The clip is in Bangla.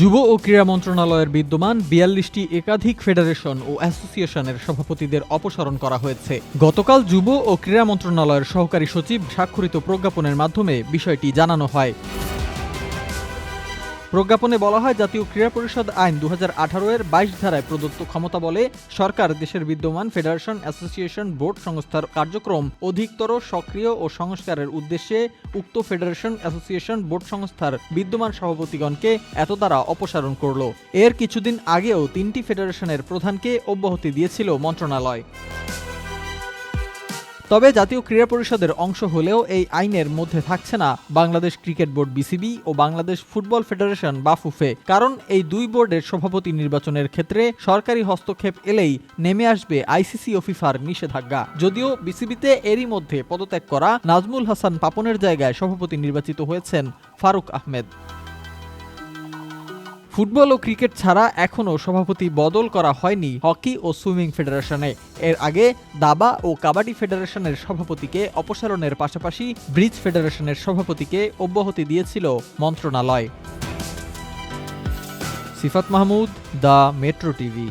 যুব ও ক্রীড়া মন্ত্রণালয়ের বিদ্যমান বিয়াল্লিশটি একাধিক ফেডারেশন ও অ্যাসোসিয়েশনের সভাপতিদের অপসারণ করা হয়েছে। গতকাল যুব ও ক্রীড়া মন্ত্রণালয়ের সহকারী সচিব স্বাক্ষরিত প্রজ্ঞাপনের মাধ্যমে বিষয়টি জানানো হয়। প্রজ্ঞাপনে বলা হয়, জাতীয় ক্রীড়া পরিষদ আইন দুহাজার আঠারো এর বাইশ ধারায় প্রদত্ত ক্ষমতা বলে সরকার, দেশের বিদ্যমান ফেডারেশন অ্যাসোসিয়েশন বোর্ড সংস্থার কার্যক্রম অধিকতর সক্রিয় ও সংস্কারের উদ্দেশ্যে উক্ত ফেডারেশন অ্যাসোসিয়েশন বোর্ড সংস্থার বিদ্যমান সভাপতিগণকে এত দ্বারা অপসারণ করল। এর কিছুদিন আগেও তিনটি ফেডারেশনের প্রধানকে অব্যাহতি দিয়েছিল মন্ত্রণালয়। তবে জাতীয় ক্রীড়া পরিষদের অংশ হলেও এই আইনের মধ্যে থাকছে না বাংলাদেশ ক্রিকেট বোর্ড বিসিবি ও বাংলাদেশ ফুটবল ফেডারেশন বাফুফে, কারণ এই দুই বোর্ডের সভাপতি নির্বাচনের ক্ষেত্রে সরকারি হস্তক্ষেপ এলেই নেমে আসবে আইসিসি ও ফিফার নিষেধাজ্ঞা। যদিও বিসিবিতে এরই মধ্যে পদত্যাগ করা নাজমুল হাসান পাপনের জায়গায় সভাপতি নির্বাচিত হয়েছেন ফারুক আহমেদ। ফুটবল ও ক্রিকেট ছাড়া এখনও সভাপতি বদল করা হয়নি হকি ও সুইমিং ফেডারেশনে। এর আগে দাবা ও কাবাডি ফেডারেশনের সভাপতিকে অপসারণের পাশাপাশি ব্রিজ ফেডারেশনের সভাপতিকে অব্যাহতি দিয়েছিল মন্ত্রণালয়। Sifat Mahmud, the metro TV.